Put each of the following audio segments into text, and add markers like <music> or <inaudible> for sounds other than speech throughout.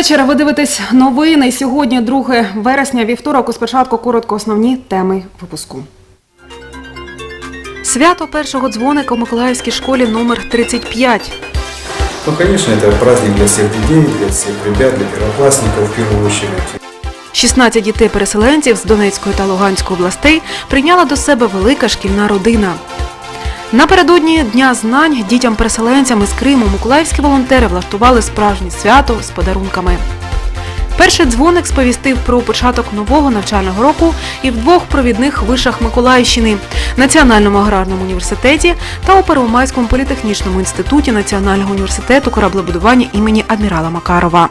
Вечір. Ви дивитесь новини. Сьогодні 2 вересня, вівторок. У спочатку коротко основні теми випуску. Свято першого дзвоника у Миколаївській школі номер 35. Ну, конечно, это праздник для всех детей, для всех ребят, для первоклассников в первую очередь. 16 дітей-переселенців з Донецької та Луганської областей прийняла до себе велика шкільна родина. Напередодні Дня знань дітям-переселенцям із Криму миколаївські волонтери влаштували справжнє свято з подарунками. Перший дзвоник сповістив про початок нового навчального року і в двох провідних вишах Миколаївщини Національному аграрному університеті та у Первомайському політехнічному інституті Національного університету кораблебудування імені адмірала Макарова.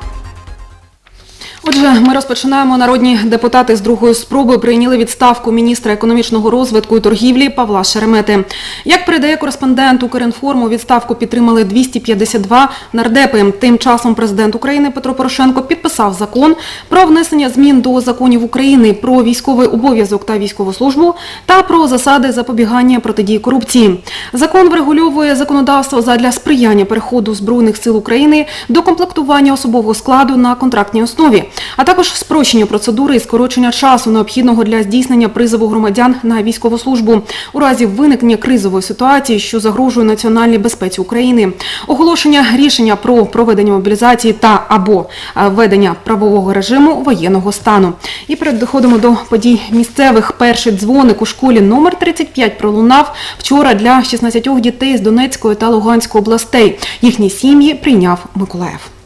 Отже, ми розпочинаємо. Народні депутати з другої спроби прийняли відставку міністра економічного розвитку і торгівлі Павла Шеремети. Як передає кореспондент Укрінформу, відставку підтримали 252 нардепи. Тим часом президент України Петро Порошенко підписав закон про внесення змін до законів України про військовий обов'язок та військову службу та про засади запобігання протидії корупції. Закон врегульовує законодавство задля сприяння переходу збройних сил України до комплектування особового складу на контрактній основі, а також спрощення процедури і скорочення часу, необхідного для здійснення призову громадян на військову службу у разі виникнення кризової ситуації, що загрожує національній безпеці України. Оголошення рішення про проведення мобілізації та або е, введення правового режиму воєнного стану. І переходимо до подій місцевих. Перший дзвоник у школі номер 35 пролунав вчора для 16 дітей з Донецької та Луганської областей. Їхні сім'ї прийняв Миколаїв.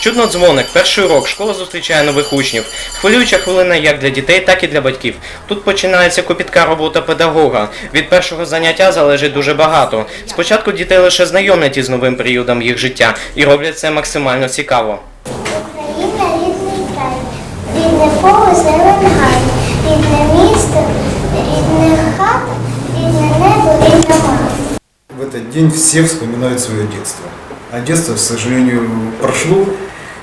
Чудно дзвоник, перший урок, школа зустрічає нових учнів. Хвилююча хвилина як для дітей, так і для батьків. Тут починається копітка робота педагога. Від першого заняття залежить дуже багато. Спочатку дітей лише знайомлять із новим періодом їх життя і роблять це максимально цікаво. Україна рідний край, рідне поле, зелений гай, рідне місто, рідне хата, рідне небо, рідна мати. В этот день все вспоминают свое детство. А детство, к сожалению, прошло,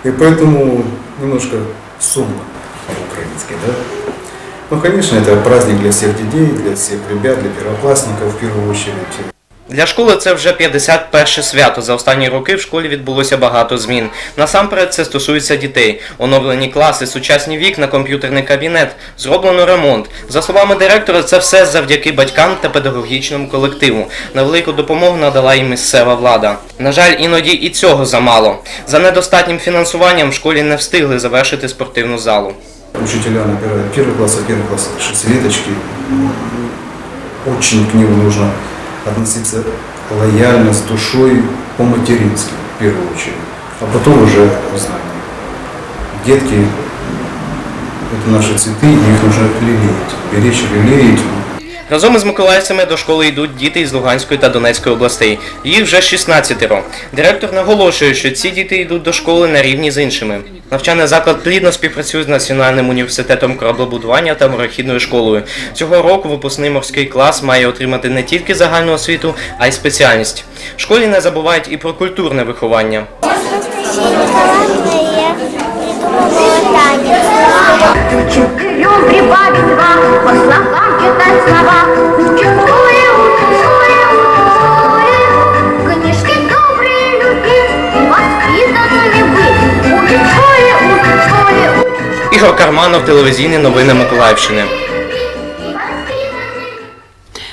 и поэтому немножко сумно по-украински, да? Ну, конечно, это праздник для всех детей, для всех ребят, для первоклассников в первую очередь. Для школи це вже 51 свято. За останні роки в школі відбулося багато змін. Насамперед це стосується дітей. Оновлені класи, сучасні вікна, комп'ютерний кабінет, зроблено ремонт. За словами директора, це все завдяки батькам та педагогічному колективу. На велику допомогу надала і місцева влада. На жаль, іноді і цього замало. За недостатнім фінансуванням в школі не встигли завершити спортивну залу. Учителя набирают первый класс, а первый класс шестилеточки. Очень к ним нужно относиться лояльно, с душой, по-матерински, в первую очередь. А потом уже знания. Детки – это наши цветы, и их нужно лелеять, беречь, лелеять. Разом із миколаївцями до школи йдуть діти із Луганської та Донецької областей. Їх вже 16. Директор наголошує, що ці діти йдуть до школи на рівні з іншими. Навчальний заклад плідно співпрацює з Національним університетом кораблебудування та морехідною школою. Цього року випускний морський клас має отримати не тільки загальну освіту, а й спеціальність. В школі не забувають і про культурне виховання. Талантна є придумала танець. Четырем прибавить два, по словам читать слова. Чуем, чуем, книжки добрые люди, воспитанными быть. Учат в школе, учат в школе, учат в Ігор Карманов, телевізійні новини Миколаївщини.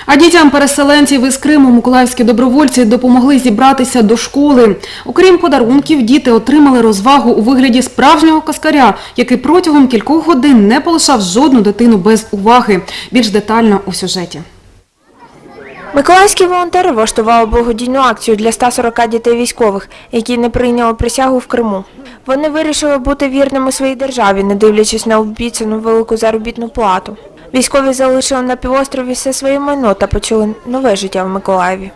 А дітям переселенців із Криму миколаївські добровольці допомогли зібратися до школи. Окрім подарунків, діти отримали розвагу у вигляді справжнього каскаря, який протягом кількох годин не полишав жодну дитину без уваги. Більш детально у сюжеті. Миколаївські волонтери влаштували благодійну акцію для 140 дітей військових, які не прийняли присягу в Криму. Вони вирішили бути вірними своїй державі, не дивлячись на обіцяну велику заробітну плату. Військові залишили на півострові все своє майно та почали нове життя в Миколаєві.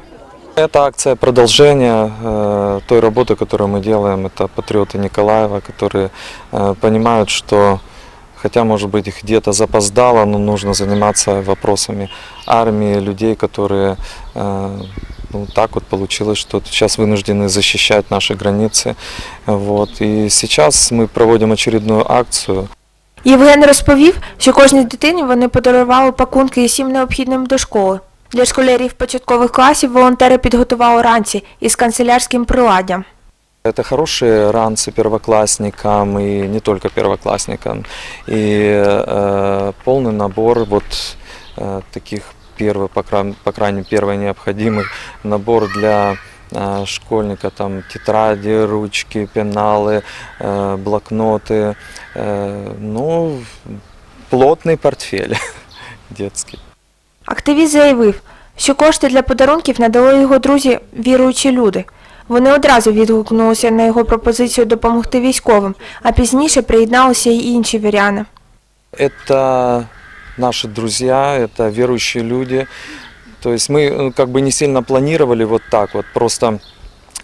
Это акция продолжения э, той работы, которую мы делаем. Это патриоты Николаева, которые э, понимают, что хотя, может быть, их где-то запоздало, но нужно заниматься вопросами армии, людей, которые э, ну, так вот получилось, что сейчас вынуждены защищать наши границы. Вот. И сейчас мы проводим очередную акцию. Євген розповів, що кожній дитині вони подарували пакунки із всім необхідним до школи. Для школярів початкових класів волонтери підготували ранці із канцелярським приладдям. Это хорошие ранцы первоклассникам и не только первоклассникам. И э, полный набор вот э, таких первых, по, крайней- по крайней мере, первый необходимый набор для э, школьника, там тетради, ручки, пеналы, э, блокноты, э, ну, плотный портфель <laughs> детский. Активіст заявив, що кошти для подарунків надали його друзі віруючі люди. Вони одразу відгукнулися на його пропозицію допомогти військовим, а пізніше приєдналися й інші віряни. Это наши друзья, это верующие люди. То есть мы э, как бы не сильно планировали вот так вот, просто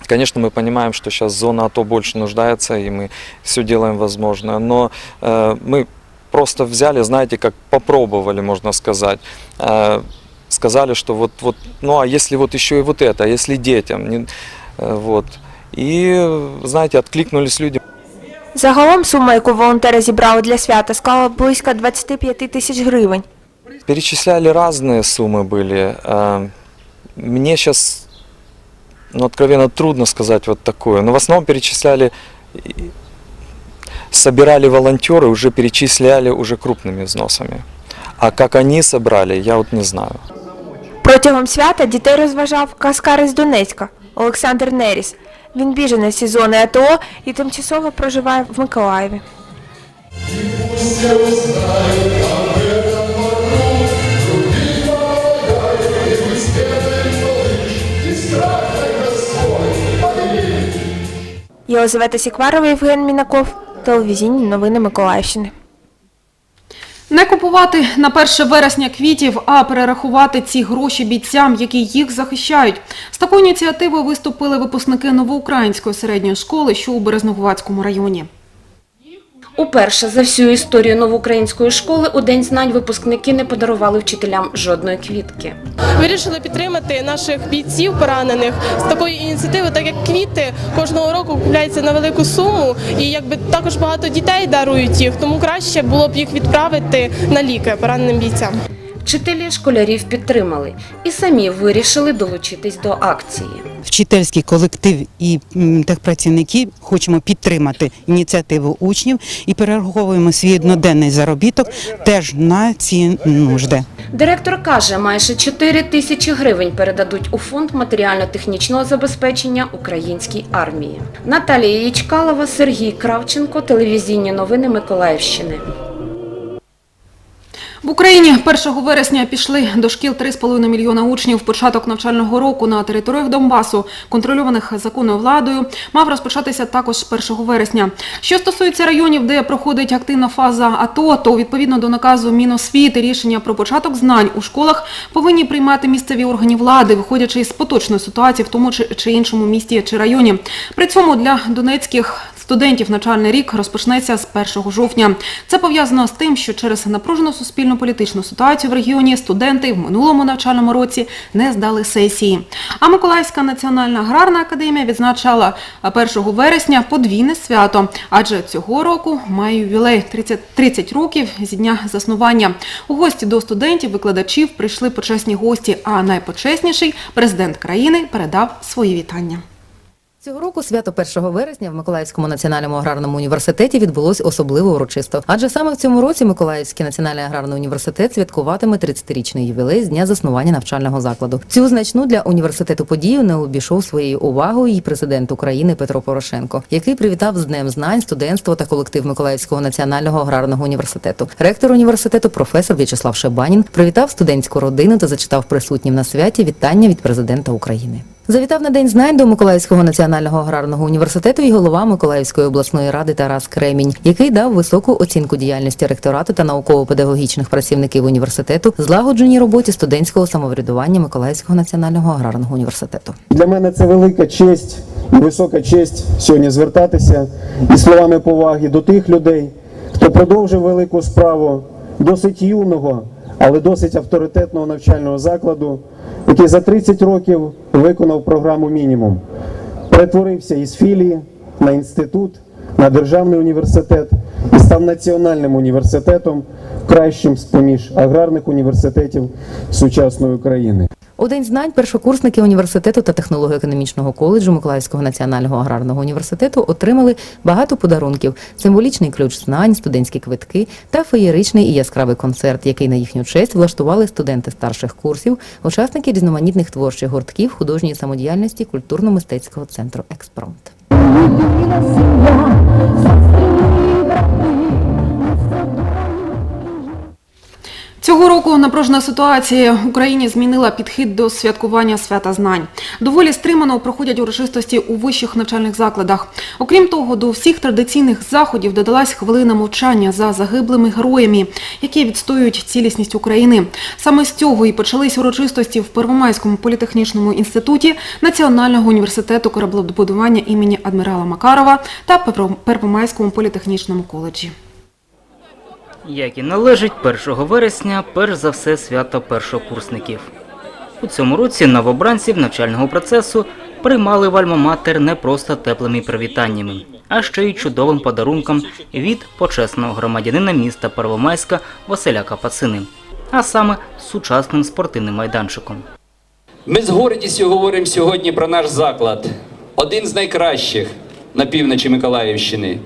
Конечно, мы понимаем, что сейчас зона АТО больше нуждается, и мы все делаем возможное. Но э, мы просто взяли, знаете, как попробовали, можно сказать. Э, сказали, что вот, вот, ну а если вот еще и вот это, а если детям, не- э, вот. И, э, знаете, откликнулись люди. Загалом сума, яку волонтери зібрали для свята, склала близько 25 тисяч гривень. Перечисляли разные суммы были. Э, Мне сейчас, ну, откровенно трудно сказать вот такое. Но в основном перечисляли, и- собирали волонтеры, уже перечисляли уже крупными взносами. А как они собрали, я вот не знаю. Протягом свята дітей розважав каскар із Донецька Олександр Неріс. Він біженець із зони АТО і тимчасово проживає в Миколаєві. Єлизавета Сікварова, Євген Мінаков, телевізійні новини Миколаївщини. Не купувати на 1 вересня квітів, а перерахувати ці гроші бійцям, які їх захищають. З такою ініціативою виступили випускники новоукраїнської середньої школи, що у Березногувацькому районі. Уперше за всю історію новоукраїнської школи у День знань випускники не подарували вчителям жодної квітки. Вирішили підтримати наших бійців поранених з такої ініціативи, так як квіти кожного року купляються на велику суму, і якби також багато дітей дарують їх, тому краще було б їх відправити на ліки пораненим бійцям. Вчителі школярів підтримали і самі вирішили долучитись до акції. вчительський колектив і техпрацівники хочемо підтримати ініціативу учнів і перераховуємо свій одноденний заробіток теж на ці нужди. Директор каже, майже 4 тисячі гривень передадуть у фонд матеріально-технічного забезпечення українській армії. Наталія Ячкалова, Сергій Кравченко, телевізійні новини Миколаївщини. В Україні 1 вересня пішли до шкіл 3,5 мільйона учнів. Початок навчального року на територіях Донбасу, контрольованих законною владою, мав розпочатися також 1 вересня. Що стосується районів, де проходить активна фаза АТО, то відповідно до наказу Міносвіти рішення про початок знань у школах повинні приймати місцеві органи влади, виходячи із поточної ситуації в тому чи, чи іншому місті чи районі. При цьому для донецьких студентів навчальний рік розпочнеться з 1 жовтня. Це пов'язано з тим, що через напружену суспільно-політичну ситуацію в регіоні студенти в минулому навчальному році не здали сесії. А Миколаївська національна аграрна академія відзначала 1 вересня подвійне свято, адже цього року має ювілей 30, 30 років зі дня заснування. У гості до студентів, викладачів прийшли почесні гості, а найпочесніший президент країни передав свої вітання. Цього року свято 1 вересня в Миколаївському національному аграрному університеті відбулось особливо урочисто. Адже саме в цьому році Миколаївський національний аграрний університет святкуватиме 30-річний ювілей з дня заснування навчального закладу. Цю значну для університету подію не обійшов своєю увагою і президент України Петро Порошенко, який привітав з Днем знань студентство та колектив Миколаївського національного аграрного університету. Ректор університету професор В'ячеслав Шебанін привітав студентську родину та зачитав присутнім на святі вітання від президента України. Завітав на День знань до Миколаївського національного аграрного університету і голова Миколаївської обласної ради Тарас Кремінь, який дав високу оцінку діяльності ректорату та науково-педагогічних працівників університету, злагодженій роботі студентського самоврядування Миколаївського національного аграрного університету. Для мене це велика честь і висока честь сьогодні звертатися із словами поваги до тих людей, хто продовжив велику справу досить юного, але досить авторитетного навчального закладу, який за 30 років виконав програму мінімум, перетворився із філії на інститут, на державний університет і став національним університетом, кращим з поміж аграрних університетів сучасної України. У День знань першокурсники університету та технолого-економічного коледжу Миколаївського національного аграрного університету отримали багато подарунків: символічний ключ знань, студентські квитки та феєричний і яскравий концерт, який на їхню честь влаштували студенти старших курсів, учасники різноманітних творчих гуртків художньої самодіяльності культурно-мистецького центру Експромт. Цього року напружена ситуація в Україні змінила підхід до святкування свята знань. Доволі стримано проходять урочистості у вищих навчальних закладах. Окрім того, до всіх традиційних заходів додалась хвилина мовчання за загиблими героями, які відстоюють цілісність України. Саме з цього і почались урочистості в Первомайському політехнічному інституті Національного університету кораблебудування імені адмірала Макарова та Первомайському політехнічному коледжі. Як і належить 1 вересня, перш за все свято першокурсників. У цьому році новобранців навчального процесу приймали в Альма-Матер не просто теплими привітаннями, а ще й чудовим подарунком від почесного громадянина міста Первомайська Василя Капацини, а саме сучасним спортивним майданчиком. Ми з гордістю говоримо сьогодні про наш заклад, один з найкращих на півночі Миколаївщини.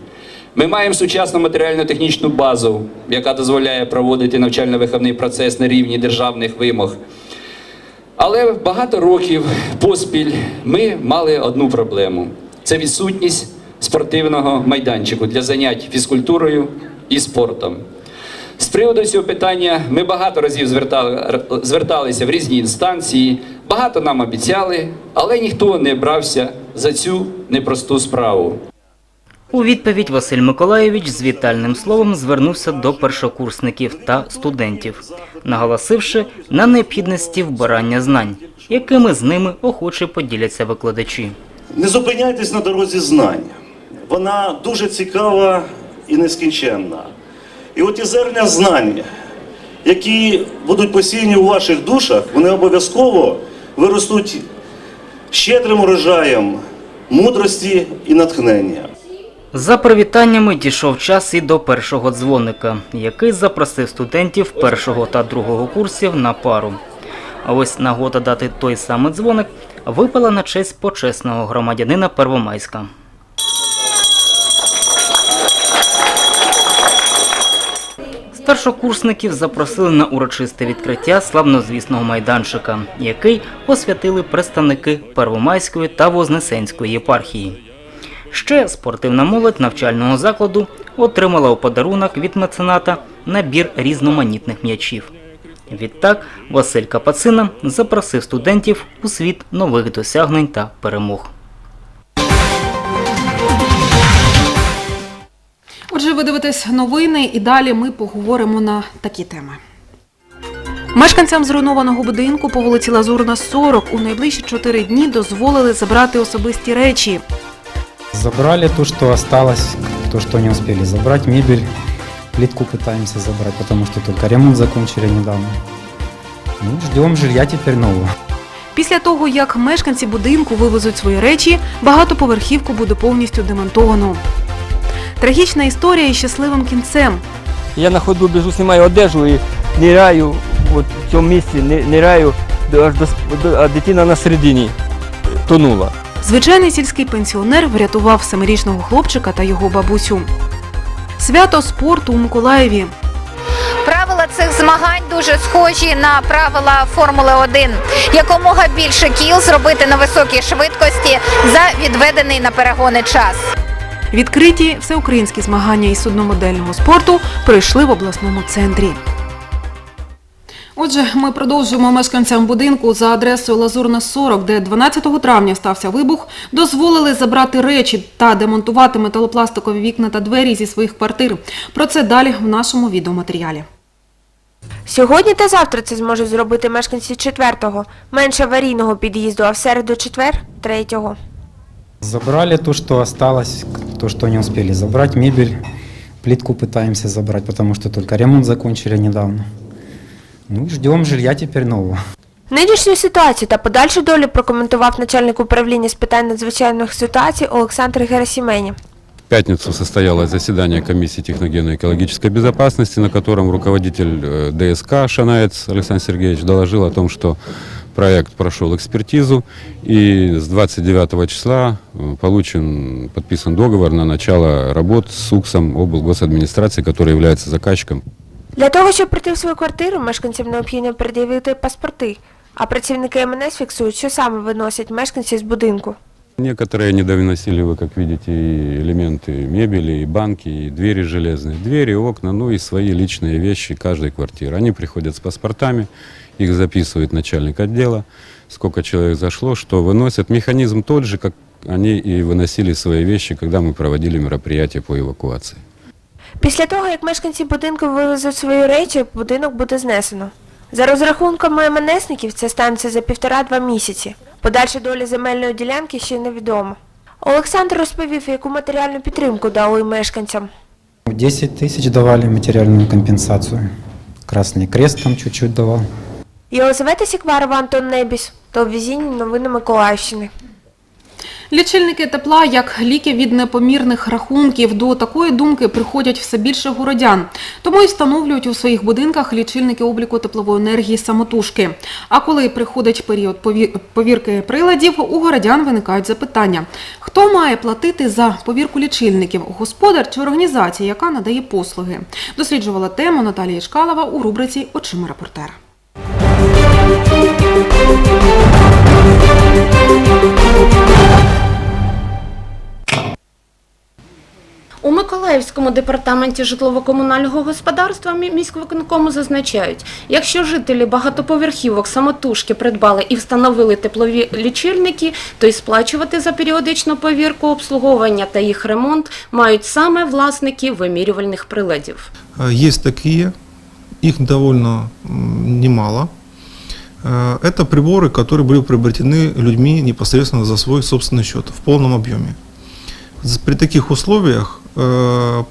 Ми маємо сучасну матеріально-технічну базу, яка дозволяє проводити навчально-виховний процес на рівні державних вимог. Але багато років поспіль ми мали одну проблему: це відсутність спортивного майданчику для занять фізкультурою і спортом. З приводу цього питання ми багато разів звертали, зверталися в різні інстанції, багато нам обіцяли, але ніхто не брався за цю непросту справу. У відповідь Василь Миколаєвич з вітальним словом звернувся до першокурсників та студентів, наголосивши на необхідності вбирання знань, якими з ними охоче поділяться викладачі. Не зупиняйтесь на дорозі знань. Вона дуже цікава і нескінченна. І от ті зерня знань, які будуть посіяні у ваших душах, вони обов'язково виростуть щедрим урожаєм мудрості і натхнення. За привітаннями дійшов час і до першого дзвоника, який запросив студентів першого та другого курсів на пару. А ось нагода дати той самий дзвоник випала на честь почесного громадянина Первомайська. Старшокурсників запросили на урочисте відкриття славнозвісного майданчика, який освятили представники Первомайської та Вознесенської єпархії. Ще спортивна молодь навчального закладу отримала у подарунок від мецената набір різноманітних м'ячів. Відтак Василь Капацина запросив студентів у світ нових досягнень та перемог. Отже, ви дивитесь новини, і далі ми поговоримо на такі теми. Мешканцям зруйнованого будинку по вулиці Лазурна 40 у найближчі чотири дні дозволили забрати особисті речі. Забрали то, что осталось, то, что не успели забрать. Мебель, плитку пытаемся забрать, потому что только ремонт закончили недавно. Ну, ждем жилья теперь нового. Після того, як мешканці будинку вивезуть свої речі, багатоповерхівку буде повністю демонтовано. Трагічна історія із щасливим кінцем. Я на ходу біжу, знімаю одежу і ниряю от в цьому місці, ни- ниряю аж до- а дитина на середині тонула. Звичайний сільський пенсіонер врятував семирічного хлопчика та його бабусю. Свято спорту у Миколаєві. Правила цих змагань дуже схожі на правила Формули 1. Якомога більше кіл зробити на високій швидкості за відведений на перегони час. Відкриті всеукраїнські змагання із судномодельного спорту пройшли в обласному центрі. Отже, ми продовжуємо мешканцям будинку за адресою Лазурна 40, де 12 травня стався вибух, дозволили забрати речі та демонтувати металопластикові вікна та двері зі своїх квартир. Про це далі в нашому відеоматеріалі. Сьогодні та завтра це зможуть зробити мешканці четвертого, менше аварійного під'їзду, а в середу четвер третього. Забрали то, что осталось, то, что не успели забрать. Мебель, плитку пытаемся забрать, потому что только ремонт закончили недавно. Ну, ждем жилья теперь нового. Нинішню ситуацію та подальшу долю прокоментував начальник управління з питань надзвичайних ситуацій Олександр Герасімені. В пятницу состоялось заседание комиссии техногенно-экологической безопасности, на котором руководитель э, ДСК Шанаец Александр Сергеевич доложил о том, что проект прошел экспертизу, и с 29 числа э, получен, подписан договор на начало работ с УКСом облгосадминистрации, который является заказчиком. Для того, щоб прийти в свою квартиру, мешканцям необхідно пред'явити паспорти, а працівники МНС фіксують, що саме виносять мешканці з будинку. Некоторые не довыносили, вы как видите, и элементы мебели, и банки, и двери железные. Двери, окна, ну и свои личные вещи каждой квартиры. Они приходят с паспортами, их записывает начальник отдела, сколько человек зашло, что выносят. Механизм тот же, как они и выносили свои вещи, когда мы проводили мероприятие по эвакуации. Після того, як мешканці будинку вивезуть свої речі, будинок буде знесено. За розрахунками МНСників, це станеться за півтора-два місяці. Подальша доля земельної ділянки ще невідома. Олександр розповів, яку матеріальну підтримку дали мешканцям. 10 тысяч давали материальную компенсацию. Красный крест там чуть-чуть давал. Єлизавета Сікварова, Антон Небіс, телевізійні новини Миколаївщини. Лічильники тепла, як ліки від непомірних рахунків, до такої думки приходять все більше городян. Тому і встановлюють у своїх будинках лічильники обліку теплової енергії самотужки. А коли приходить період повірки приладів, у городян виникають запитання: хто має платити за повірку лічильників? Господар чи організація, яка надає послуги? Досліджувала тему Наталія Шкалова у рубриці Очима репортера. У Миколаївському департаменті житлово-комунального господарства мі- міськвиконкому зазначають, якщо жителі багатоповерхівок самотужки придбали і встановили теплові лічильники, то й сплачувати за періодичну повірку обслуговування та їх ремонт мають саме власники вимірювальних приладів. Э, Есть такие, их довольно м, немало. Э, Это приборы, которые были приобретены людьми непосредственно за свой собственный счет в полном объеме. З- При таких условиях э,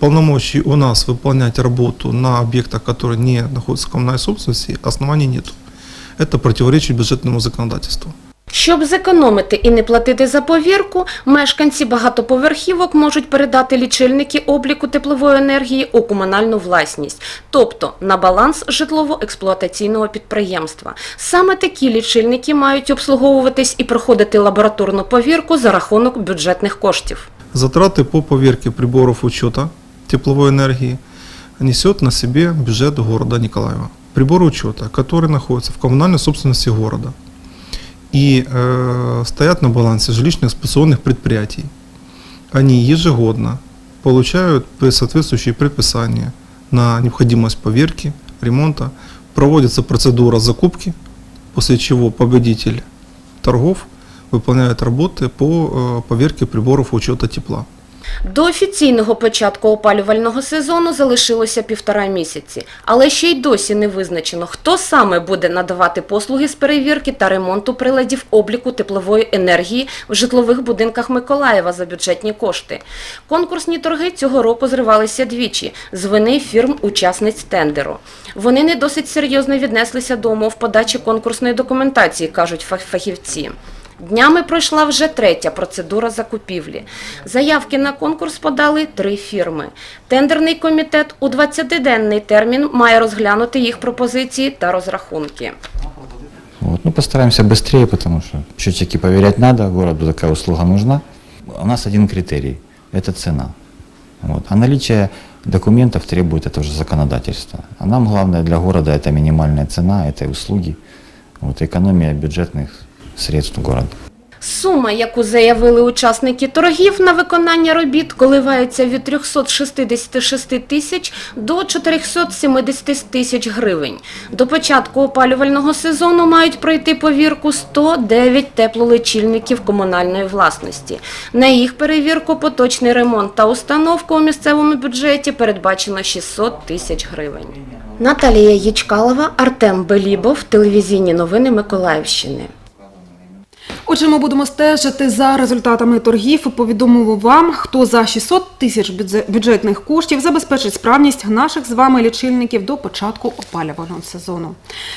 полномочий у нас выполнять работу на объектах, которые не находятся в коммунальной собственности, оснований нет. Это противоречит бюджетному законодательству. Щоб зекономити і не платити за повірку, мешканці багатоповерхівок можуть передати лічильники обліку теплової енергії у комунальну власність, тобто на баланс житлово-експлуатаційного підприємства. Саме такі лічильники мають обслуговуватись і проходити лабораторну повірку за рахунок бюджетних коштів. Затраты по поверке приборов учета тепловой энергии несет на себе бюджет города Николаева. Приборы учета, которые находятся в коммунальной собственности города и э, стоят на балансе жилищно эксплуатационных предприятий, они ежегодно получают соответствующие предписания на необходимость поверки, ремонта. Проводится процедура закупки, после чего победитель торгов выполняет работы по э, поверке приборов учета тепла. До офіційного початку опалювального сезону залишилося півтора місяці, але ще й досі не визначено, хто саме буде надавати послуги з перевірки та ремонту приладів обліку теплової енергії в житлових будинках Миколаєва за бюджетні кошти. Конкурсні торги цього року зривалися двічі з вини фірм-учасниць тендеру. Вони не досить серйозно віднеслися до умов подачі конкурсної документації, кажуть фах- фахівці. Днями пройшла вже третя процедура закупівлі. Заявки на конкурс подали три фірми. Тендерний комітет у 20-денний термін має розглянути їх пропозиції та розрахунки. Вот. Ну, постараемся быстрее, потому что счетчики поверять надо, городу такая услуга нужна. У нас один критерий – это цена. Вот. А наличие документов требует это уже законодательство. А нам главное для города – это минимальная цена этой услуги, вот, экономия бюджетных средств города. Сума, яку заявили учасники торгів на виконання робіт, коливається від 366 тисяч до 470 тисяч гривень. До початку опалювального сезону мають пройти повірку 109 теплолечильників комунальної власності. На їх перевірку поточний ремонт та установку у місцевому бюджеті передбачено 600 тисяч гривень. Наталія Ячкалова, Артем Белібов, телевізійні новини Миколаївщини. Отже, ми будемо стежити за результатами торгів. Повідомимо вам, хто за 600 тисяч бюджетних коштів забезпечить справність наших з вами лічильників до початку опалювального сезону.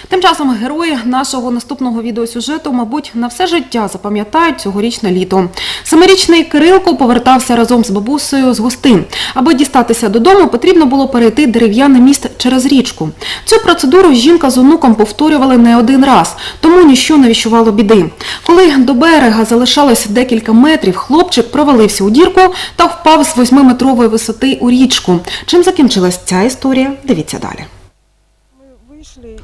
Тим часом герої нашого наступного відеосюжету, мабуть, на все життя запам'ятають цьогорічне літо. Семирічний Кирилко повертався разом з бабусею з гостин. Аби дістатися додому, потрібно було перейти дерев'яний міст через річку. Цю процедуру жінка з онуком повторювали не один раз, тому ніщо не віщувало біди. Коли до берега залишалось декілька метрів, хлопчик провалився у дірку та впав з восьмиметрової висоти у річку. Чим закінчилась ця історія? Дивіться далі.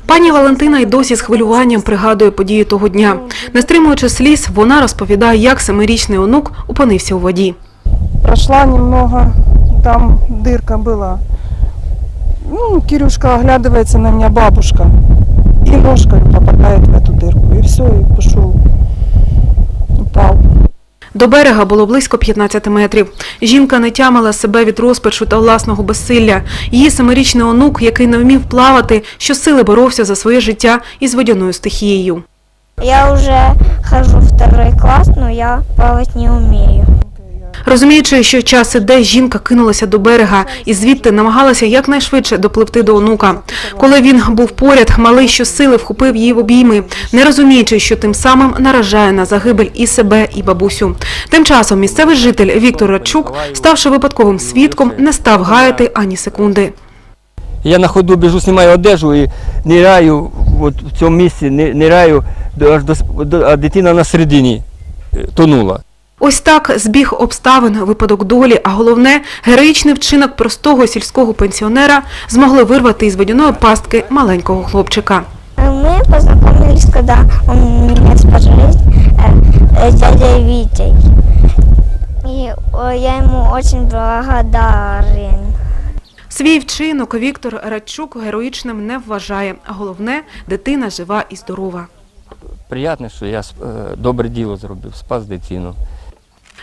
Пані Валентина й досі з хвилюванням пригадує події того дня. Не стримуючи сліз, вона розповідає, як семирічний онук опинився у воді. прошла немного, там дырка была. Ну, Кирюшка оглядывается на меня, бабушка, и ножкой попадает в эту дырку. И все, и пошел, упал. До берега було близько 15 метрів. Жінка не тямила себе від розпачу та власного безсилля. Її семирічний онук, який не вмів плавати, щосили боровся за своє життя із водяною стихією. Я уже хожу в второй клас, але я плавать не умею. Розуміючи, що час іде, жінка кинулася до берега і звідти намагалася якнайшвидше допливти до онука. Коли він був поряд, малий щосили вхопив її в обійми, не розуміючи, що тим самим наражає на загибель і себе, і бабусю. Тим часом місцевий житель Віктор Радчук, ставши випадковим свідком, не став гаяти ані секунди. Я на ходу біжу, знімаю одежу і ниряю от в цьому місці, ниряю а дитина на середині е, тонула. Ось так збіг обставин, випадок долі, а головне героїчний вчинок простого сільського пенсіонера змогли вирвати із водяної пастки маленького хлопчика. Мы познакомились, когда он меня спас жизнь э, с дядей Витей. И э, я ему очень благодарен. Свій вчинок Віктор Радчук героїчним не вважає. А головне, дитина жива і здорова. Приємно, що я сп- е, добре діло зробив, спас дитину.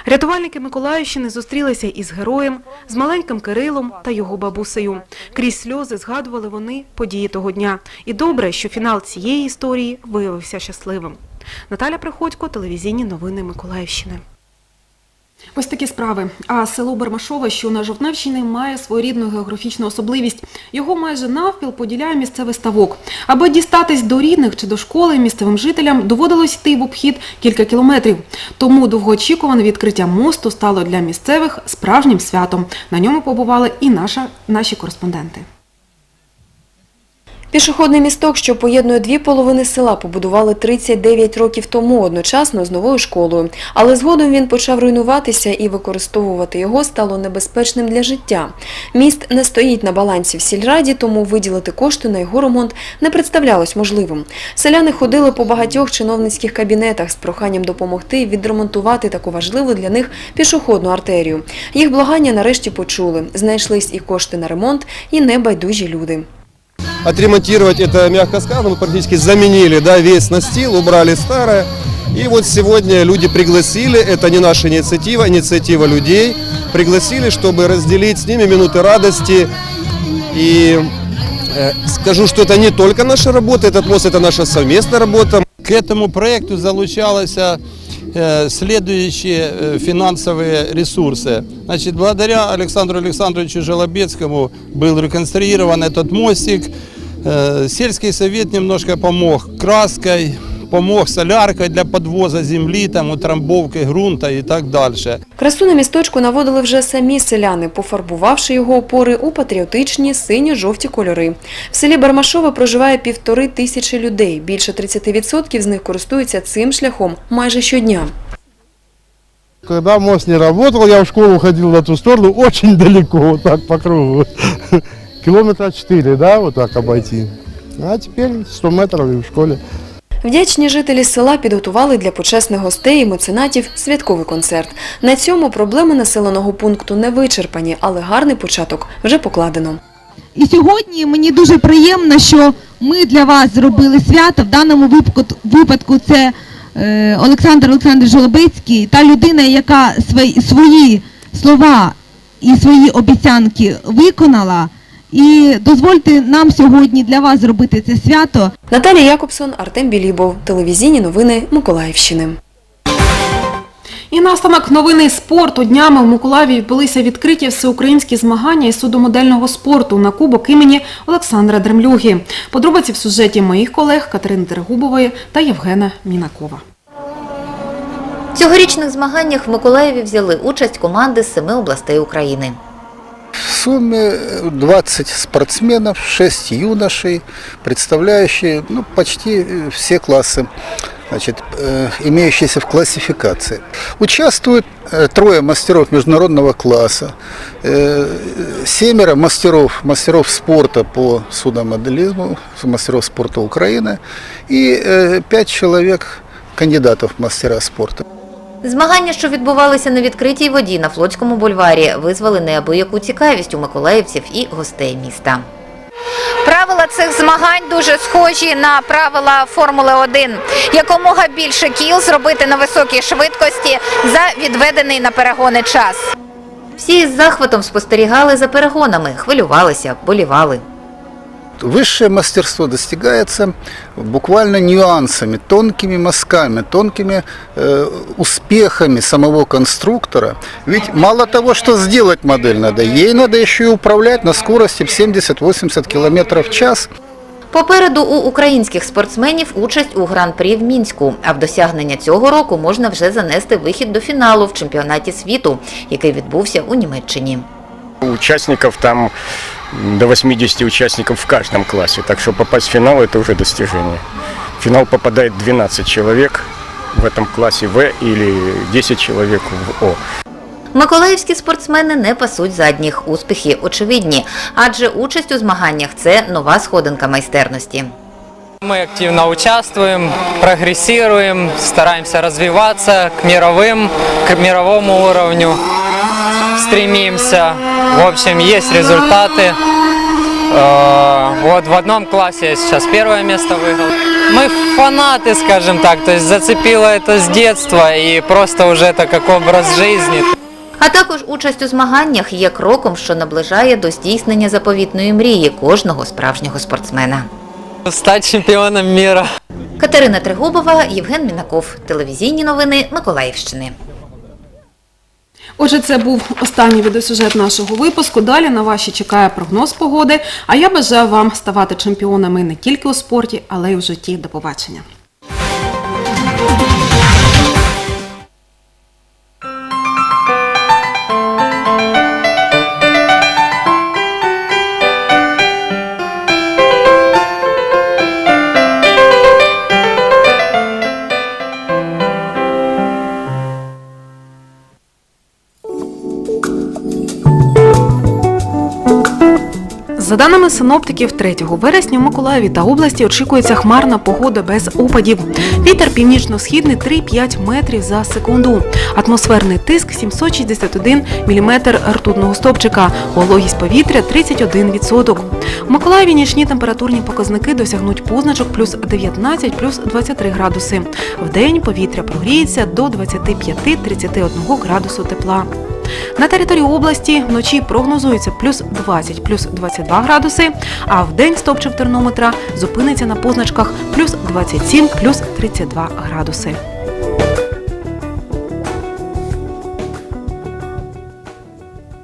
Рятувальники Миколаївщини зустрілися із героєм, з маленьким Кирилом та його бабусею. Крізь сльози згадували вони події того дня. І добре, що фінал цієї історії виявився щасливим. Наталя Приходько, телевізійні новини Миколаївщини. Ось такі справи. А село Бермашове, що на Жовтневщині, має своєрідну географічну особливість. Його майже навпіл поділяє місцевий ставок. Аби дістатись до рідних чи до школи, місцевим жителям доводилось йти в обхід кілька кілометрів. Тому довгоочікуване відкриття мосту стало для місцевих справжнім святом. На ньому побували і наша, наші кореспонденти. Пішохідний місток, що поєднує дві половини села, побудували 39 років тому одночасно з новою школою. Але згодом він почав руйнуватися і використовувати його стало небезпечним для життя. Міст не стоїть на балансі в сільраді, тому виділити кошти на його ремонт не представлялось можливим. Селяни ходили по багатьох чиновницьких кабінетах з проханням допомогти відремонтувати таку важливу для них пішохідну артерію. Їх благання нарешті почули. Знайшлись і кошти на ремонт, і небайдужі люди. отремонтировать это, мягко сказано, мы практически заменили да, весь настил, убрали старое. И вот сегодня люди пригласили, это не наша инициатива, инициатива людей, пригласили, чтобы разделить с ними минуты радости. И э, скажу, что это не только наша работа, этот мост это наша совместная работа. К этому проекту залучалось э, следующие э, финансовые ресурсы. Значит, благодаря Александру Александровичу Желобецкому был реконструирован этот мостик. Э, Сельский совет немножко помог краской, помог соляркой для подвоза земли, там, утрамбовки грунта и так дальше. Красу на місточку наводили вже самі селяни, пофарбувавши його опори у патріотичні синьо-жовті кольори. В селі Бармашове проживає півтори тисячі людей. Більше 30% з них користуються цим шляхом майже щодня. Когда мост не работал, я в школу ходил на ту сторону очень далеко, вот так по кругу. <laughs> Километра 4, да, вот так обойти. А теперь 100 метров и в школе. Вдячні жителі села підготували для почесних гостей і меценатів святковий концерт. На цьому проблеми населеного пункту не вичерпані, але гарний початок вже покладено. І сьогодні мені дуже приємно, що ми для вас зробили свято. В даному випадку, це е, Олександр Олександрович Жолобецький, та людина, яка свої слова і свої обіцянки виконала. І дозвольте нам сьогодні для вас зробити це свято. Наталія Якобсон, Артем Білібов, телевізійні новини Миколаївщини. І наостанок новини спорту днями в Миколаєві відбулися відкриті всеукраїнські змагання із судомодельного спорту на кубок імені Олександра Дремлюги. Подробиці в сюжеті моїх колег Катерини Терегубової та Євгена Мінакова. В цьогорічних змаганнях в Миколаєві взяли участь команди з семи областей України. Сумме 20 спортсменов, 6 юношей, представляющие ну, почти э, все классы, значит, э, имеющиеся в классификации. Участвуют э, трое мастеров международного класса, семеро мастеров, мастеров спорта по судомоделизму, мастеров спорта Украины и пять человек кандидатов в мастера спорта. Змагання, що відбувалися на відкритій воді на Флотському бульварі, визвали неабияку цікавість у миколаївців і гостей міста. Правила цих змагань дуже схожі на правила Формули 1. Якомога більше кіл зробити на високій швидкості за відведений на перегони час. Всі із захватом спостерігали за перегонами, хвилювалися, болівали. Высшее мастерство достигается буквально нюансами, тонкими мазками, тонкими э, успехами самого конструктора. Ведь мало того, что сделать модель надо, ей надо еще и управлять на скорости в 70-80 км в час. Попереду у українських спортсменів участь у гран-прі в Мінську. А в досягнення цього року можна вже занести вихід до фіналу в чемпіонаті світу, який відбувся у Німеччині. Участников там до 80 участников в каждом классе, так что попасть в финал это уже достижение. В финал попадает 12 человек в этом классе В или 10 человек в О. Миколаївські спортсмени не пасуть задніх. Успіхи очевидні, адже участь у змаганнях це нова сходинка майстерності. Мы активно участвуем, прогрессируем, стараемся развиваться к мировым, к мировому уровню, стремимся. В общем, есть результаты. Э, Вот в одном классе я сейчас первое место выиграл. Мы фанаты, скажем так, то есть зацепило это с детства и просто уже это как образ жизни. А також участь у змаганнях є кроком, що наближає до здійснення заповітної мрії кожного справжнього спортсмена. Стать чемпионом мира. Катерина Тригубова, Євген Мінаков. Телевізійні новини Миколаївщини. Отже, це був останній відеосюжет нашого випуску. Далі на ваші чекає прогноз погоди. А я бажаю вам ставати чемпіонами не тільки у спорті, але й у житті. До побачення. За даними синоптиків, 3 вересня у Миколаєві та області очікується хмарна погода без опадів. Вітер північно-східний 3-5 метрів за секунду. Атмосферний тиск 761 мм ртутного стопчика. Вологість повітря 31%. У Миколаєві нічні температурні показники досягнуть позначок плюс 19, плюс 23 градуси. Вдень повітря прогріється до 25-31 градусу тепла. На території області вночі прогнозується плюс 20, плюс 22 градуси, а в день стопчик термометра зупиниться на позначках плюс 27, плюс 32 градуси.